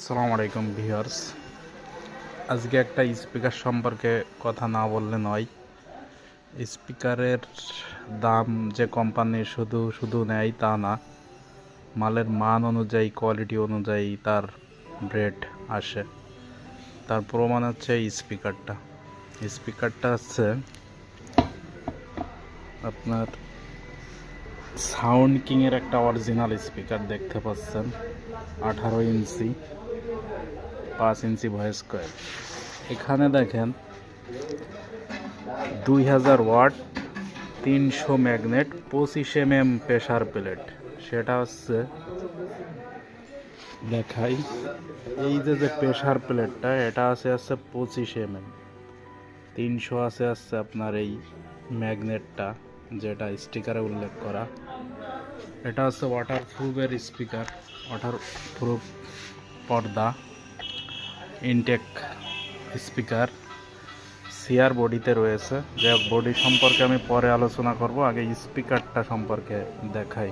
আসসালামু আলাইকুম ভিউয়ার্স। আজকে একটা স্পিকার সম্পর্কে কথা না বললে নয়। স্পিকারের দাম যে কোম্পানি শুধু শুধু নেয় তা না, মালের মান অনুযায়ী কোয়ালিটি অনুযায়ী তার রেট আসে। তার প্রমাণ হচ্ছে এই স্পিকারটা। স্পিকারটা হচ্ছে আপনার সাউন্ড কিংয়ের একটা অরিজিনাল স্পিকার দেখতে পাচ্ছেন। আঠারো ইঞ্চি, পাঁচ ইঞ্চি ভয়েস কয়েল এখানে দেখেন, দুই হাজার ওয়াট, তিনশো ম্যাগনেট, পঁচিশ এম এম প্রেশার প্লেট সেটা হচ্ছে, দেখাই, এই যে যে প্রেশার প্লেটটা এটা আছে আছে পঁচিশ এম এম তিনশো আছে আছে আপনার এই ম্যাগনেটটা। যেটা স্টিকারে উল্লেখ করা। এটা হচ্ছে ওয়াটার প্রুফের স্পিকার ওয়াটার প্রুফ পর্দা ইনটেক স্পিকার। সিয়ার বডিতে রয়েছে। যে বডি সম্পর্কে আমি পরে আলোচনা করব, আগে স্পিকারটা সম্পর্কে দেখাই।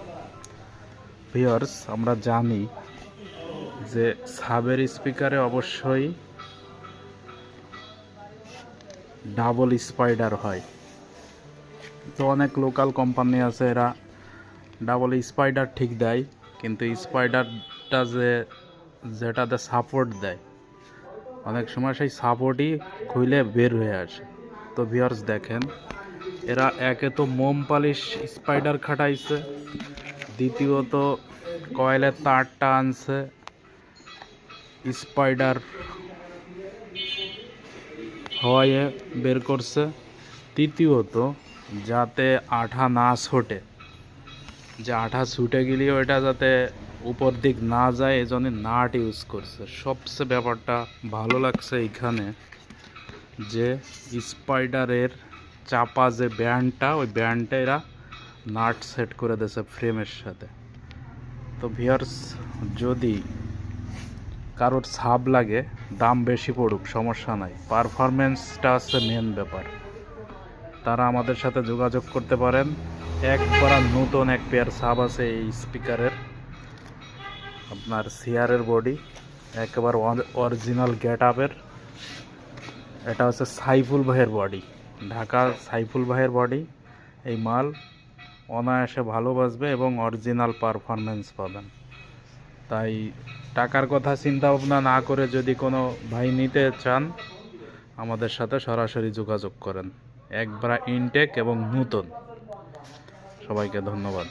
ভিওর্স আমরা জানি যে সাবের স্পিকারে অবশ্যই ডাবল স্পাইডার হয়। তো অনেক লোকাল কোম্পানি আছে, এরা ডাবল স্পাইডার ঠিক দেয়, কিন্তু স্পাইডারটা যে, যেটাতে সাপোর্ট দেয়, অনেক সময় সেই সাপোর্টই খুলে বের হয়ে আসে। তো ভিউয়ার্স দেখেন, এরা একে তো মোম পালিশ স্পাইডার খাটাইছে, দ্বিতীয়ত কয়েলের তারটা আনছে স্পাইডার হওয়ায় বের করছে, তৃতীয়ত যাতে আঠা না ছোটে। যে আঠা ছুটে গেলেও এটা যাতে উপর দিক না যায় এই জন্য নাট ইউজ করছে। সবচেয়ে ব্যাপারটা ভালো লাগছে এইখানে যে স্পাইডারের চাপা যে ব্যান্ডটা, ওই ব্যান্ডটা এরা নাট সেট করে দিয়েছে ফ্রেমের সাথে। তো ভিয়ার্স যদি কারোর ছাপ লাগে, দাম বেশি পড়ুক, সমস্যা নাই। পারফরমেন্সটা হচ্ছে মেন ব্যাপার। তারা আমাদের সাথে যোগাযোগ করতে পারেন। একবার নতুন এক পেয়ার সাব আছে এই স্পিকারের আপনার সিয়ারের বডি একেবারে অরিজিনাল গেট আপের এটা হচ্ছে সাইফুল ভাইয়ের বডি ঢাকা সাইফুল ভাইয়ের বডি এই মাল অনায়াসে ভালো বাজবে এবং অরিজিনাল পারফরমেন্স পাবেন। তাই টাকার কথা চিন্তা ভাবনা না করে যদি কোনো ভাই নিতে চান, আমাদের সাথে সরাসরি যোগাযোগ করেন। একবার ইনটেক এবং নূতন। সবাইকে ধন্যবাদ।